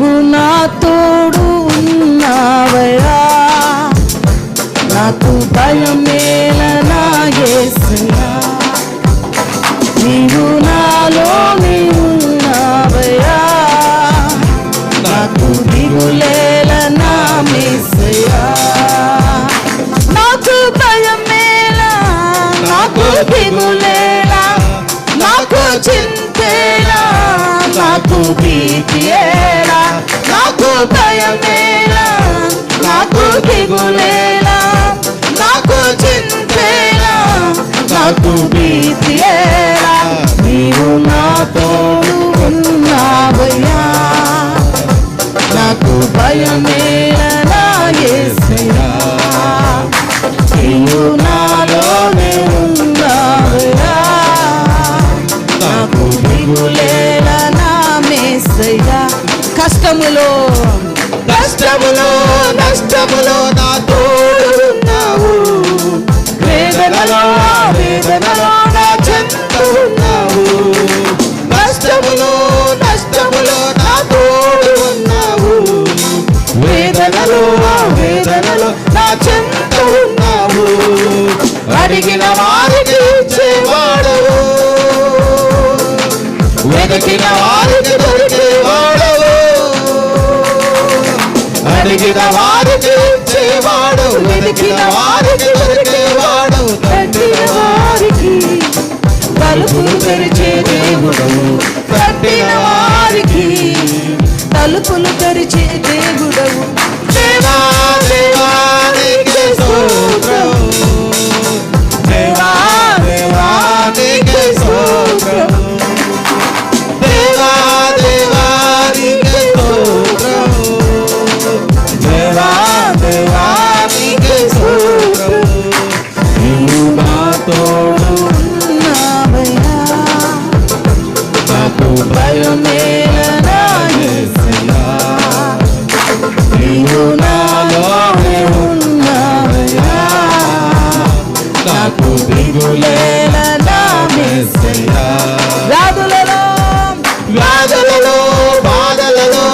నీవు నా తోడు ఉన్నావయా నాకు భయమేల నా యేసయ్యా. నీవు నాలో ఉన్నావయా నాకు దిగులేల నా మేసయా నాకు భయం భయమేలా నాకు దిగులేలా నాకు చింతేలా. నాకు భీతియేలా నాకు భయమేలా నాకు దిగులేలా నాకు చింతేలా నాకు భీతియేలా దొరికిన వారికి దొరికేవాడవు అడిగిన వారికి ఇచ్చేవాడు వెతికిన వారికి దొరికేవాడు తట్టిన వారికి తలుపులు తెరిచే దేవుడు. తట్టిన వారికి తలుపులు తోడు నాకు భయమేల నీవు నాలోనే ఉన్నావయ్యా నాకు దిగులేల వ్యాధులలో వ్యాధులలో బాధలలో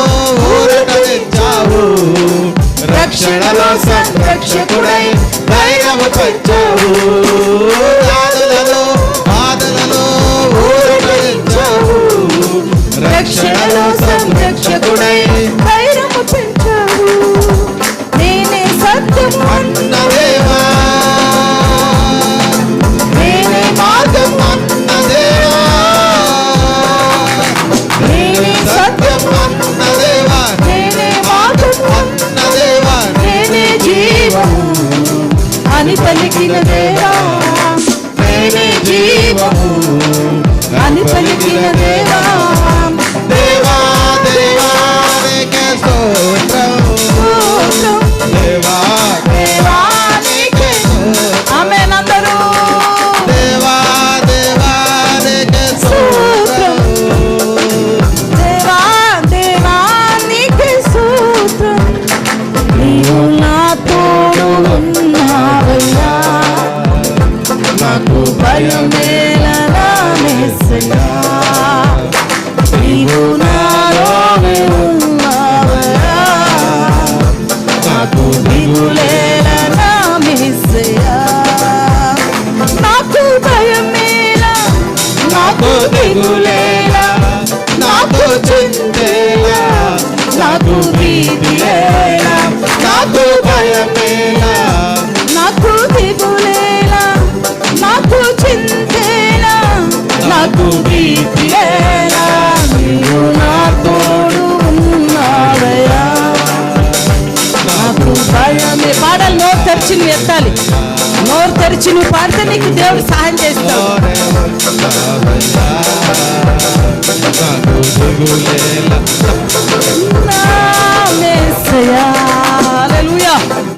రక్షణలో సంరక్షకుడై ధైర్యము పెంచావు వ్యాధులలో బాధలలో ఊరటనిచ్చావు దిగులేలా నాకు చిందేలా నాకు భయమే పాడాలి నోరు తెరిచి నువ్వు ఎత్తాలి. నోరు తెరిచి నువ్వు పాడితే నీకు దేవుడు సహాయం చేస్తావు నా మెస్సయా